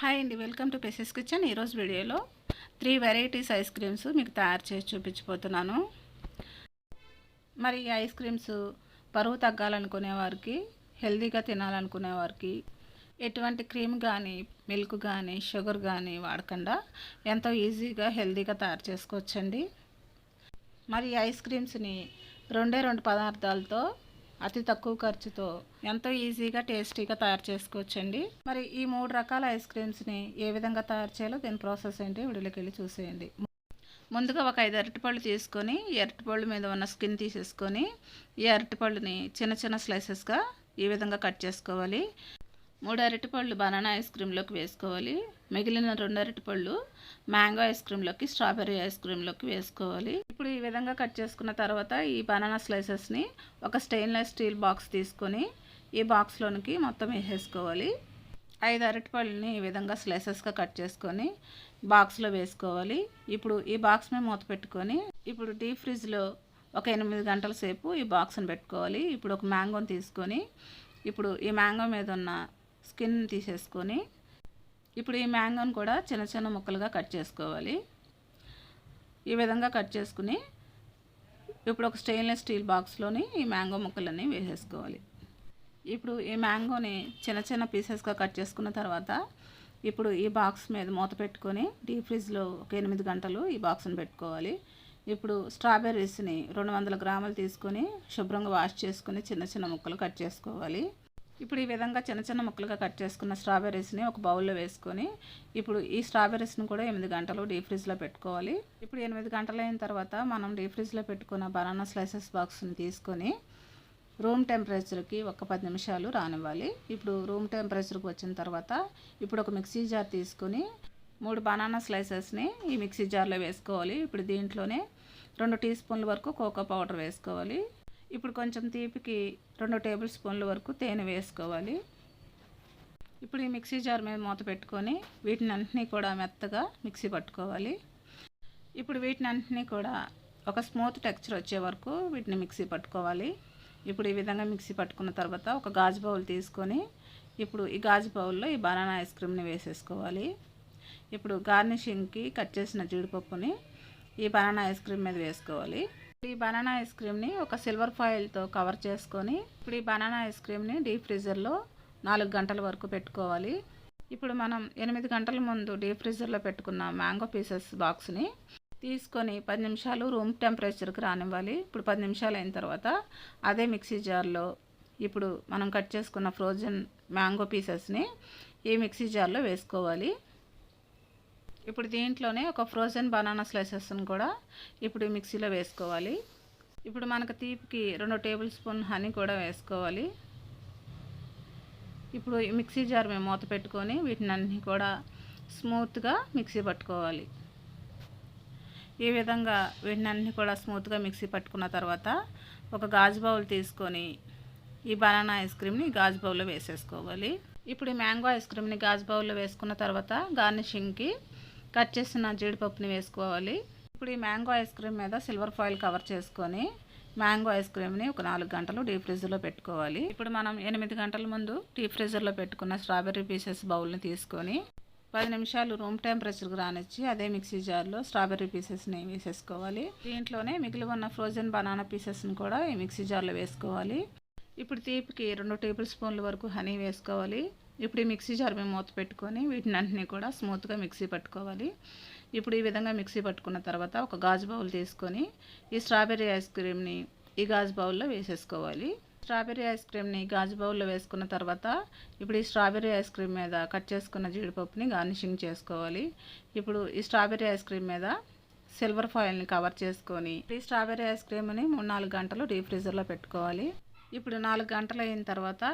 Hi అండి welcome to presses kitchen. ఈరోజు వీడియోలో త్రీ వెరైటీస్ ఐస్ క్రీమ్స్ మీకు తయారు చేసి చూపించిపోతున్నాను మరి ఈ ఐస్ క్రీమ్స్ బరువు తగ్గాలనుకునే వారికి హెల్తీగా తినాలనుకునే వారికి ఎటువంటి క్రీమ్ కానీ మిల్క్ కానీ షుగర్ కానీ వాడకుండా ఎంతో ఈజీగా హెల్తీగా తయారు చేసుకోవచ్చండి. మరి ఈ ఐస్ క్రీమ్స్ని రెండే రెండు పదార్థాలతో అతి తక్కువ ఖర్చుతో ఎంతో ఈజీగా టేస్టీగా తయారు చేసుకోవచ్చండి. మరి ఈ మూడు రకాల ఐస్ క్రీమ్స్ని ఏ విధంగా తయారు చేయాలో దీని ప్రాసెస్ ఏంటి వీడియోకి వెళ్ళి చూసేయండి. ముందుగా ఒక ఐదు అరటిపళ్ళు తీసుకొని ఈ అరటిపళ్ళు మీద ఉన్న స్కిన్ తీసేసుకొని ఈ అరటిపళ్ళుని చిన్న చిన్న స్లైసెస్గా ఈ విధంగా కట్ చేసుకోవాలి. మూడు అరటిపళ్ళు బనానా ఐస్ క్రీమ్లోకి వేసుకోవాలి. మిగిలిన రెండు అరటిపళ్ళు మ్యాంగో ఐస్ క్రీమ్లోకి స్ట్రాబెర్రీ ఐస్ క్రీమ్లోకి వేసుకోవాలి. ఇప్పుడు ఈ విధంగా కట్ చేసుకున్న తర్వాత ఈ బనానా స్లైసెస్ని ఒక స్టెయిన్లెస్ స్టీల్ బాక్స్ తీసుకొని ఈ బాక్స్లోనికి మొత్తం వేసేసుకోవాలి. ఐదు అరటిపళ్ళని ఈ విధంగా స్లైసెస్గా కట్ చేసుకొని బాక్స్లో వేసుకోవాలి. ఇప్పుడు ఈ బాక్స్ మీద మూత పెట్టుకొని ఇప్పుడు డీప్ ఫ్రిడ్జ్లో ఒక ఎనిమిది గంటల సేపు ఈ బాక్స్ని పెట్టుకోవాలి. ఇప్పుడు ఒక మ్యాంగోని తీసుకొని ఇప్పుడు ఈ మ్యాంగో మీద ఉన్న స్కిన్ తీసేసుకొని ఇప్పుడు ఈ మ్యాంగోని కూడా చిన్న చిన్న ముక్కలుగా కట్ చేసుకోవాలి. ఈ విధంగా కట్ చేసుకుని ఇప్పుడు ఒక స్టెయిన్లెస్ స్టీల్ బాక్స్లోని ఈ మ్యాంగో ముక్కలన్నీ వేసేసుకోవాలి. ఇప్పుడు ఈ మ్యాంగోని చిన్న చిన్న పీసెస్గా కట్ చేసుకున్న తర్వాత ఇప్పుడు ఈ బాక్స్ మీద మూత పెట్టుకొని డీప్ ఫ్రిడ్జ్లో ఒక ఎనిమిది గంటలు ఈ బాక్స్ని పెట్టుకోవాలి. ఇప్పుడు స్ట్రాబెర్రీస్ని రెండు వందల గ్రాములు తీసుకొని శుభ్రంగా వాష్ చేసుకొని చిన్న చిన్న ముక్కలు కట్ చేసుకోవాలి. ఇప్పుడు ఈ విధంగా చిన్న చిన్న ముక్కలుగా కట్ చేసుకున్న స్ట్రాబెర్రీస్ని ఒక బౌల్లో వేసుకొని ఇప్పుడు ఈ స్ట్రాబెర్రీస్ని కూడా ఎనిమిది గంటలు డీప్ ఫ్రిడ్జ్లో పెట్టుకోవాలి. ఇప్పుడు ఎనిమిది గంటలు అయిన తర్వాత మనం డీప్ ఫ్రిడ్జ్లో పెట్టుకున్న బనానా స్లైసెస్ బాక్స్ని తీసుకొని రూమ్ టెంపరేచర్కి ఒక పది నిమిషాలు రానివ్వాలి. ఇప్పుడు రూమ్ టెంపరేచర్కి వచ్చిన తర్వాత ఇప్పుడు ఒక మిక్సీ జార్ తీసుకొని మూడు బనానా స్లైసెస్ని ఈ మిక్సీ జార్లో వేసుకోవాలి. ఇప్పుడు దీంట్లోనే రెండు టీ స్పూన్ల వరకు కోకో పౌడర్ వేసుకోవాలి. ఇప్పుడు కొంచెం తీపికి రెండు టేబుల్ స్పూన్ల వరకు తేనె వేసుకోవాలి. ఇప్పుడు ఈ మిక్సీ జార్ మీద మూత పెట్టుకొని వీటిని అన్నింటినీ కూడా మెత్తగా మిక్సీ పట్టుకోవాలి. ఇప్పుడు వీటిని అన్నింటినీ కూడా ఒక స్మూత్ టెక్చర్ వచ్చే వరకు వీటిని మిక్సీ పట్టుకోవాలి. ఇప్పుడు ఈ విధంగా మిక్సీ పట్టుకున్న తర్వాత ఒక గాజు బౌల్ తీసుకొని ఇప్పుడు ఈ గాజు బౌల్లో ఈ బనానా ఐస్ క్రీమ్ని వేసేసుకోవాలి. ఇప్పుడు గార్నిషింగ్కి కట్ చేసిన జీడిపప్పుని ఈ బనానా ఐస్ క్రీమ్ మీద వేసుకోవాలి. ఈ బనానా ఐస్ క్రీమ్ని ఒక సిల్వర్ ఫాయిల్తో కవర్ చేసుకొని ఇప్పుడు ఈ బనానా ఐస్ క్రీమ్ని డీప్ ఫ్రీజర్లో నాలుగు గంటల వరకు పెట్టుకోవాలి. ఇప్పుడు మనం ఎనిమిది గంటల ముందు డీప్ ఫ్రీజర్లో పెట్టుకున్న మ్యాంగో పీసెస్ బాక్స్ని తీసుకొని పది నిమిషాలు రూమ్ టెంపరేచర్కి రానివ్వాలి. ఇప్పుడు పది నిమిషాలు అయిన తర్వాత అదే మిక్సీ జార్లో ఇప్పుడు మనం కట్ చేసుకున్న ఫ్రోజన్ మ్యాంగో పీసెస్ని ఈ మిక్సీ జార్లో వేసుకోవాలి. ఇప్పుడు దీంట్లోనే ఒక ఫ్రోజన్ బనానా స్లైసెస్ని కూడా ఇప్పుడు మిక్సీలో వేసుకోవాలి. ఇప్పుడు మనకు తీపికి రెండు టేబుల్ స్పూన్ హనీ కూడా వేసుకోవాలి. ఇప్పుడు ఈ మిక్సీ జార్ మేము మూత పెట్టుకొని వీటిని అన్నీ కూడా స్మూత్గా మిక్సీ పట్టుకోవాలి. ఈ విధంగా వీటిని అన్నీ కూడా స్మూత్గా మిక్సీ పట్టుకున్న తర్వాత ఒక గాజు బౌల్ తీసుకొని ఈ బనానా ఐస్ క్రీమ్ని గాజు బౌల్లో వేసేసుకోవాలి. ఇప్పుడు ఈ మ్యాంగో ఐస్ క్రీమ్ని గాజు బౌల్లో వేసుకున్న తర్వాత గార్నిషింగ్కి కట్ చేసిన జీడిపప్పుని వేసుకోవాలి. ఇప్పుడు ఈ మ్యాంగో ఐస్ క్రీమ్ మీద సిల్వర్ ఫాయిల్ కవర్ చేసుకొని మ్యాంగో ఐస్ క్రీమ్ని ఒక నాలుగు గంటలు డీప్ ఫ్రీజర్లో పెట్టుకోవాలి. ఇప్పుడు మనం ఎనిమిది గంటల ముందు డీప్ ఫ్రిజర్లో పెట్టుకున్న స్ట్రాబెర్రీ పీసెస్ బౌల్ని తీసుకొని పది నిమిషాలు రూమ్ టెంపరేచర్కి రానిచ్చి అదే మిక్సీ జార్లో స్ట్రాబెర్రీ పీసెస్ని వేసేసుకోవాలి. దీంట్లోనే మిగిలి ఉన్న ఫ్రోజన్ బనానా పీసెస్ని కూడా ఈ మిక్సీ జార్లో వేసుకోవాలి. ఇప్పుడు తీపికి రెండు టేబుల్ స్పూన్ల వరకు హనీ వేసుకోవాలి. ఇప్పుడు ఈ మిక్సీ జార్ మేము మూత పెట్టుకొని వీటిని అన్నీ కూడా స్మూత్గా మిక్సీ పట్టుకోవాలి. ఇప్పుడు ఈ విధంగా మిక్సీ పట్టుకున్న తర్వాత ఒక గాజు బౌల్ తీసుకొని ఈ స్ట్రాబెర్రీ ఐస్ క్రీమ్ని ఈ గాజు బౌల్లో వేసేసుకోవాలి. స్ట్రాబెర్రీ ఐస్ క్రీమ్ని గాజు బౌల్లో వేసుకున్న తర్వాత ఇప్పుడు ఈ స్ట్రాబెర్రీ ఐస్ క్రీమ్ మీద కట్ చేసుకున్న జీడిపప్పుని గార్నిషింగ్ చేసుకోవాలి. ఇప్పుడు ఈ స్ట్రాబెర్రీ ఐస్ క్రీమ్ మీద సిల్వర్ ఫాయిల్ని కవర్ చేసుకొని ఈ స్ట్రాబెర్రీ ఐస్ క్రీమ్ని మూడు నాలుగు గంటలు డీప్ ఫ్రీజర్లో పెట్టుకోవాలి. ఇప్పుడు నాలుగు గంటలు అయిన తర్వాత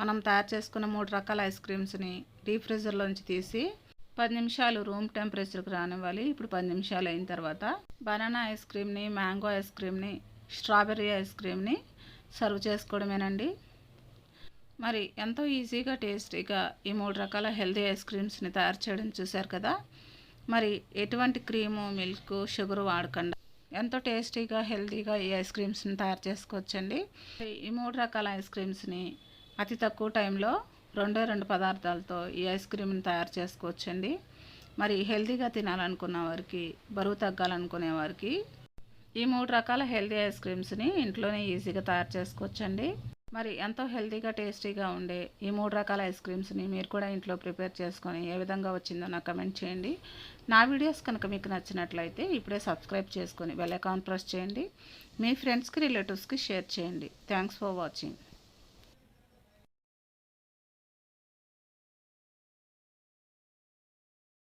మనం తయారు చేసుకున్న మూడు రకాల ఐస్ క్రీమ్స్ని డీప్ ఫ్రీజర్లోంచి తీసి పది నిమిషాలు రూమ్ టెంపరేచర్కి రానివ్వాలి. ఇప్పుడు పది నిమిషాలు అయిన తర్వాత బనానా ఐస్ క్రీమ్ని మ్యాంగో ఐస్ క్రీమ్ని స్ట్రాబెర్రీ ఐస్ క్రీమ్ని సర్వ్ చేసుకోవడమేనండి. మరి ఎంతో ఈజీగా టేస్టీగా ఈ మూడు రకాల హెల్తీ ఐస్ క్రీమ్స్ని తయారు చేయడం చూశారు కదా? మరి ఎటువంటి క్రీము మిల్క్ షుగర్ వాడకుండా. ఎంతో టేస్టీగా హెల్తీగా ఈ ఐస్ క్రీమ్స్ని తయారు చేసుకోవచ్చండి. ఈ మూడు రకాల ఐస్ క్రీమ్స్ని అతి తక్కువ టైంలో రెండే రెండు పదార్థాలతో ఈ ఐస్ క్రీమ్ని తయారు చేసుకోవచ్చండి. మరి హెల్తీగా తినాలనుకున్న వారికి బరువు తగ్గాలనుకునే వారికి ఈ మూడు రకాల హెల్తీ ఐస్ క్రీమ్స్ని ఇంట్లోనే ఈజీగా తయారు చేసుకోవచ్చండి. మరి ఎంతో హెల్తీగా టేస్టీగా ఉండే ఈ మూడు రకాల ఐస్ క్రీమ్స్ని మీరు కూడా ఇంట్లో ప్రిపేర్ చేసుకొని ఏ విధంగా వచ్చిందో నాకు కమెంట్ చేయండి. నా వీడియోస్ కనుక మీకు నచ్చినట్లయితే ఇప్పుడే సబ్స్క్రైబ్ చేసుకొని బెల్ ఐకాన్ ప్రెస్ చేయండి. మీ ఫ్రెండ్స్కి రిలేటివ్స్కి షేర్ చేయండి. Thanks for watching.